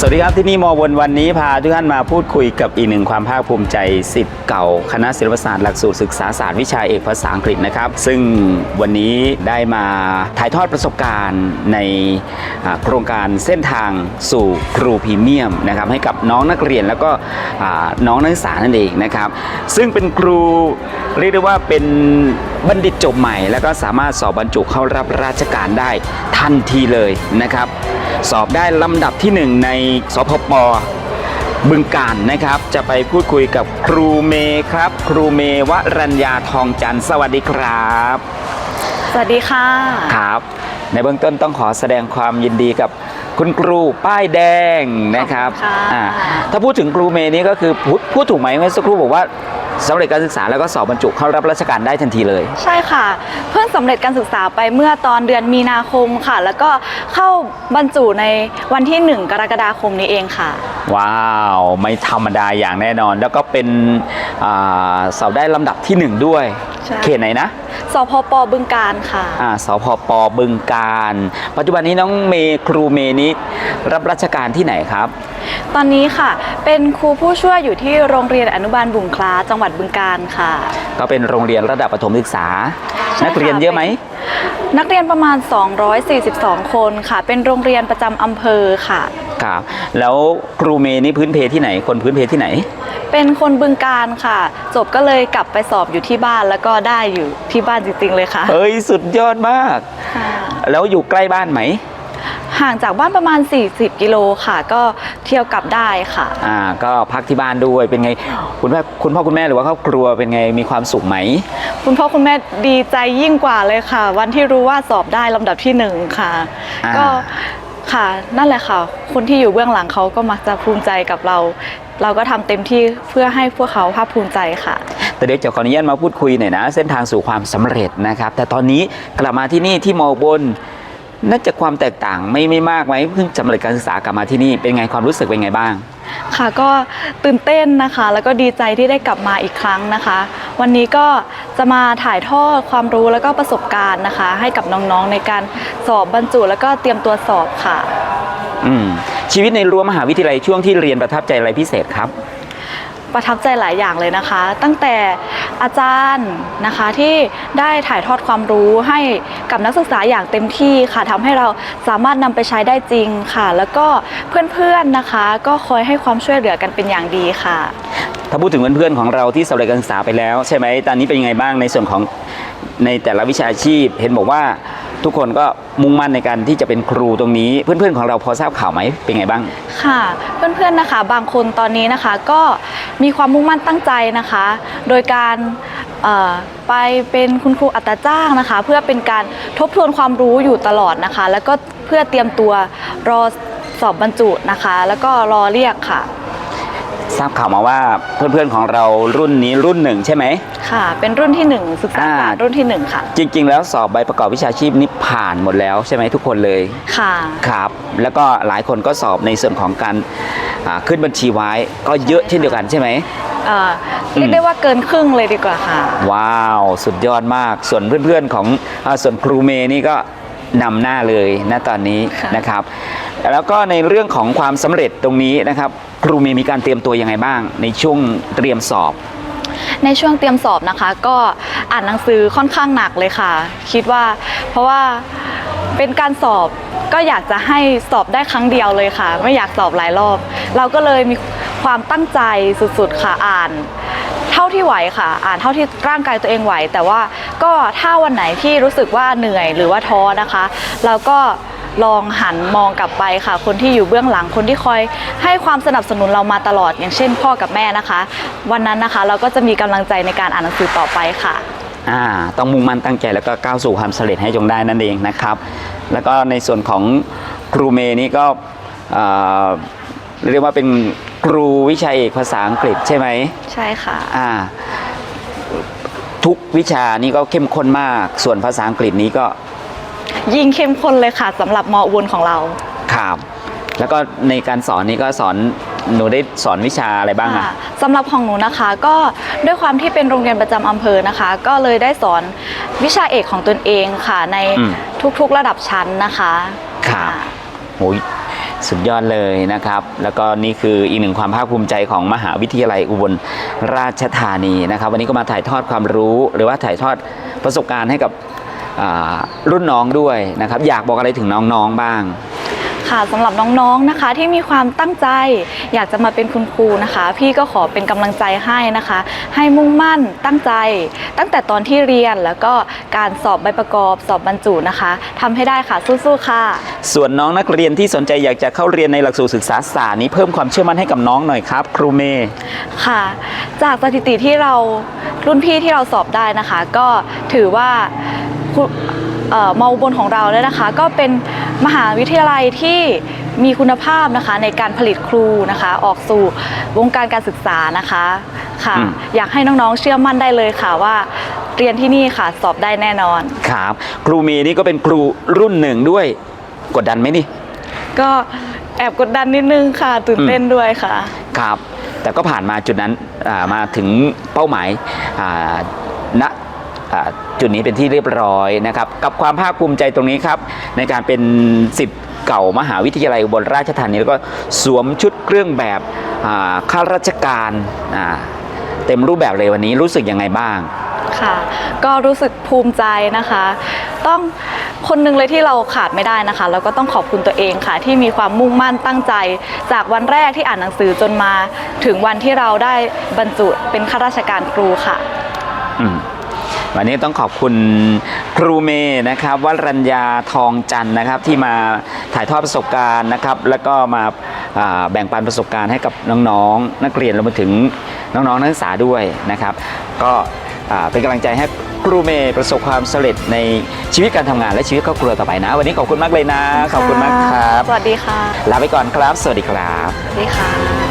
สวัสดีครับ ที่นี่มอวนวันนี้พาทุกท่านมาพูดคุยกับอีกหนึ่งความภาคภูมิใจสิทธิ์เก่า คณะศิลปศาสตร์หลักสูตรศึกษาศาสตร์วิชาเอกภาษาอังกฤษนะครับ ซึ่งวันนี้ได้มาถ่ายทอดประสบการณ์ในโครงการเส้นทางสู่ครูพรีเมียมนะครับให้กับน้องนักเรียนแล้วก็น้องนักศึกษานั่นเองนะครับ ซึ่งเป็นครูเรียกได้ว่าเป็นบัณฑิตจบใหม่ แล้วก็สามารถสอบบรรจุเข้ารับราชการได้ทันทีเลยนะครับ สอบได้ลำดับที่หนึ่งในสพปบึงการนะครับ จะไปพูดคุยกับครูเมย์ครับ ครูเมย์วรัญญาทองจันทร์สวัสดีครับ สวัสดีค่ะครับ ในเบื้องต้นต้องขอแสดงความยินดีกับคุณครูป้ายแดงนะครับขอบคุณค่ะอ่าถ้าพูดถึงครูเมย์นี่ก็คือพูดพูดถูกไหมเมื่อสักครู่บอกว่า สำเร็จการศึกษาแล้วก็สอบบรรจุเข้ารับราชการได้ทันทีเลย ใช่ค่ะ เพิ่งสำเร็จการศึกษาไปเมื่อตอนเดือนมีนาคมค่ะ แล้วก็เข้าบรรจุในวันที่ 1 กรกฎาคมนี้เองค่ะ ว้าว ไม่ธรรมดาอย่างแน่นอน แล้วก็เป็นอาสอบได้ลำดับที่หนึ่งด้วย ใช่ เขตไหนนะสพปบึงการค่ะ อ่าสพปบึงการ ปัจจุบันนี้น้องเมย์ครูเมย์นี้รับราชการที่ไหนครับ ตอนนี้ค่ะ เป็นครูผู้ช่วยอยู่ที่โรงเรียนอนุบาลบุงคล้าจังหวัดบึงการค่ะ ก็เป็นโรงเรียนระดับประถมศึกษา ใช่นักเรียนค่ะเยอะไหม นักเรียนประมาณ 242 คนค่ะ เป็นโรงเรียนประจำอำเภอค่ะ ครับ แล้วครูเมย์นี่พื้นเพที่ไหน คนพื้นเพที่ไหน เป็นคนบึงการค่ะ จบก็เลยกลับไปสอบอยู่ที่บ้านแล้วก็ได้อยู่ที่บ้านจริงๆเลยค่ะเฮ้ยสุดยอดมาก ค่ะแล้วอยู่ใกล้บ้านไหม ห่างจากบ้านประมาณ 40 กิโลค่ะ ก็เที่ยวกลับได้ค่ะ อ่าก็พักที่บ้านด้วยเป็นไงคุณพ่อคุณพ่อคุณแม่หรือว่าครอบครัวเป็นไงมีความสุขไหม คุณพ่อคุณแม่ดีใจยิ่งกว่าเลยค่ะ วันที่รู้ว่าสอบได้ลำดับที่หนึ่งค่ะ อ่า ก็ค่ะนั่นแหละค่ะ คนที่อยู่เบื้องหลังเขาก็มักจะภูมิใจกับเรา เราก็ทำเต็มที่เพื่อให้พวกเขาภาคภูมิใจค่ะ แต่เดี๋ยวจะขออนุญาตมาพูดคุยหน่อยนะ เส้นทางสู่ความสำเร็จนะครับ แต่ตอนนี้กลับมาที่นี่ที่มอบน น่าจะความแตกต่างไม่ไม่มากไหมเพิ่งสำเร็จการศึกษากลับมาที่นี่เป็นไงความรู้สึกเป็นไงบ้าง ค่ะก็ตื่นเต้นนะคะ แล้วก็ดีใจที่ได้กลับมาอีกครั้งนะคะ วันนี้ก็จะมาถ่ายทอดความรู้แล้วก็ประสบการณ์นะคะ ให้กับน้องๆในการสอบบรรจุแล้วก็เตรียมตัวสอบค่ะอืมชีวิตในรั้วมหาวิทยาลัยช่วงที่เรียนประทับใจอะไรพิเศษครับ ประทับใจหลายอย่างเลยนะคะ ตั้งแต่ อาจารย์นะคะที่ได้ถ่ายทอดความรู้ให้กับนักศึกษาอย่างเต็มที่ค่ะทำให้เราสามารถนำไปใช้ได้จริงค่ะ แล้วก็เพื่อนๆนะคะ ก็คอยให้ความช่วยเหลือกันเป็นอย่างดีค่ะ ถ้าพูดถึงเพื่อนๆของเราที่สำเร็จการศึกษาไปแล้ว ใช่ไหมตอนนี้เป็นยังไงบ้างในส่วนของในแต่ละวิชาชีพ เห็นบอกว่า ทุกคนก็มุ่งมั่นในการที่จะเป็นครูตรงนี้ เพื่อนๆของเราพอทราบข่าวไหมเป็นไงบ้าง ค่ะ เพื่อนๆนะคะบางคนตอนนี้นะคะก็มีความมุ่งมั่นตั้งใจนะคะ โดยการไปเป็นคุณครูอัตราจ้างนะคะ เพื่อเป็นการทบทวนความรู้อยู่ตลอดนะคะ แล้วก็เพื่อเตรียมตัวรอสอบบรรจุนะคะ แล้วก็รอเรียกค่ะ ทราบข่าวมาว่าเพื่อนๆของเรารุ่นนี้รุ่นหนึ่งใช่ไหม ค่ะ เป็นรุ่นที่หนึ่งศึกษาศาสตร์อ่ารุ่นที่หนึ่งค่ะ จริง ๆ แล้วสอบใบประกอบวิชาชีพนี้ผ่านหมดแล้วใช่ไหมทุกคนเลย ค่ะ ครับ แล้วก็หลายคนก็สอบในส่วนของการอ่าขึ้นบัญชีไว้ก็เยอะเช่นเดียวกันใช่ไหม เอ่อเรียกได้ว่าเกินครึ่งเลยดีกว่าค่ะ ว้าว สุดยอดมาก ส่วนเพื่อนๆของอาส่วนครูเมย์นี่ก็นำหน้าเลยนะตอนนี้ค่ะ นะครับ แล้วก็ในเรื่องของความสำเร็จตรงนี้นะครับ ครูเมย์มีการเตรียมตัวยังไงบ้าง ในช่วงเตรียมสอบ ในช่วงเตรียมสอบนะคะ ก็อ่านหนังสือค่อนข้างหนักเลยค่ะ คิดว่า เพราะว่าเป็นการสอบก็อยากจะให้สอบได้ครั้งเดียวเลยค่ะ ไม่อยากสอบหลายรอบ เราก็เลยมีความตั้งใจสุดๆค่ะอ่าน เท่าที่ไหวค่ะ อ่านเท่าที่ร่างกายตัวเองไหว แต่ว่าก็ถ้าวันไหนที่รู้สึกว่าเหนื่อยหรือว่าท้อนะคะ เราก็ ลองหันมองกลับไปค่ะ คนที่อยู่เบื้องหลังคนที่คอยให้ความสนับสนุนเรามาตลอด อย่างเช่นพ่อกับแม่นะคะ วันนั้นนะคะเราก็จะมีกำลังใจในการอ่านหนังสือต่อไปค่ะอ่าต้องมุ่งมั่นตั้งใจแล้วก็ก้าวสู่ความสำเร็จให้จงได้นั่นเองนะครับ แล้วก็ในส่วนของครูเมย์นี่ก็เอ่อเรียกว่าเป็นครูวิชาเอกภาษาอังกฤษใช่ไหมใช่ค่ะอ่าทุกวิชานี่ก็เข้มข้นมาก ส่วนภาษาอังกฤษนี้ก็ ยิ่งเข้มข้นเลยค่ะสำหรับมอวนของเราข่าวแล้วก็ในการสอนนี่ก็สอนหนูได้สอนวิชาอะไรบ้างอะค่ะสำหรับของหนูนะคะก็ด้วยความที่เป็นโรงเรียนประจำอำเภอนะคะ ก็เลยได้สอนวิชาเอกของตนเองค่ะ ในอืม ทุกๆระดับชั้นนะคะครับค่ะโอ้ยสุดยอดเลยนะครับ แล้วก็นี่คืออีกหนึ่งความภาคภูมิใจของมหาวิทยาลัยอุบลราชธานีนะครับ วันนี้ก็มาถ่ายทอดความรู้หรือว่าถ่ายทอดประสบการณ์ให้กับอ่า รุ่นน้องด้วยนะครับ อยากบอกอะไรถึงน้องๆบ้าง ค่ะสำหรับน้องๆนะคะที่มีความตั้งใจ อยากจะมาเป็นคุณครูนะคะ พี่ก็ขอเป็นกำลังใจให้นะคะ ให้มุ่งมั่นตั้งใจ ตั้งแต่ตอนที่เรียนแล้วก็การสอบใบประกอบ สอบบรรจุนะคะทำให้ได้ค่ะสู้ๆค่ะ ส่วนน้องนักเรียนที่สนใจอยากจะเข้าเรียนในหลักสูตรศึกษาศาสตร์นี้เพิ่มความเชื่อมั่นให้กับน้องหน่อยครับ ครูเมย์ ค่ะ จากสถิติที่เรารุ่นพี่ที่เราสอบได้นะคะ ก็ถือว่า ครูเอ่อมอุบลของเราเนี่ยนะคะ ก็เป็นมหาวิทยาลัยที่มีคุณภาพนะคะในการผลิตครูนะคะ ออกสู่วงการการศึกษานะคะค่ะอืมอยากให้น้องๆเชื่อมั่นได้เลยค่ะว่าเรียนที่นี่ค่ะสอบได้แน่นอนครับ ครูเมย์นี่ก็เป็นครูรุ่นหนึ่งด้วยกดดันไหมนี่ ก็แอบกดดันนิดนึงค่ะ ตื่นเต้นด้วยค่ะ ครับ แต่ก็ผ่านมาจุดนั้นอ่ามาถึงเป้าหมายอ่าณอ่า จุดนี้เป็นที่เรียบร้อยนะครับกับความภาคภูมิใจตรงนี้ครับในการเป็นสิทธิ์เก่ามหาวิทยาลัยอุบลราชธานีแล้วก็สวมชุดเครื่องแบบอ่าข้าราชการอ่าเต็มรูปแบบเลยวันนี้รู้สึกยังไงบ้างค่ะก็รู้สึกภูมิใจนะคะ ต้องคนหนึ่งเลยที่เราขาดไม่ได้นะคะ แล้วก็ต้องขอบคุณตัวเองค่ะ ที่มีความมุ่งมั่นตั้งใจ จากวันแรกที่อ่านหนังสือจนมา ถึงวันที่เราได้บรรจุเป็นข้าราชการครูค่ะ อืม วันนี้ต้องขอบคุณครูเมย์นะครับวรัญญาทองจันทร์นะครับที่มาถ่ายทอดประสบการณ์นะครับ แล้วก็มาอ่าแบ่งปันประสบการณ์ให้กับน้องๆ นักเรียนรวมไปถึงน้องๆนักศึกษาด้วยนะครับ ก็อ่าเป็นกำลังใจให้ครูเมย์ประสบความสำเร็จในชีวิตการทำงานและชีวิตครอบครัวต่อไปนะ วันนี้ขอบคุณมากเลยนะ ขอบคุณมากครับ สวัสดีค่ะ ลาไปก่อนครับ สวัสดีครับ สวัสดีค่ะ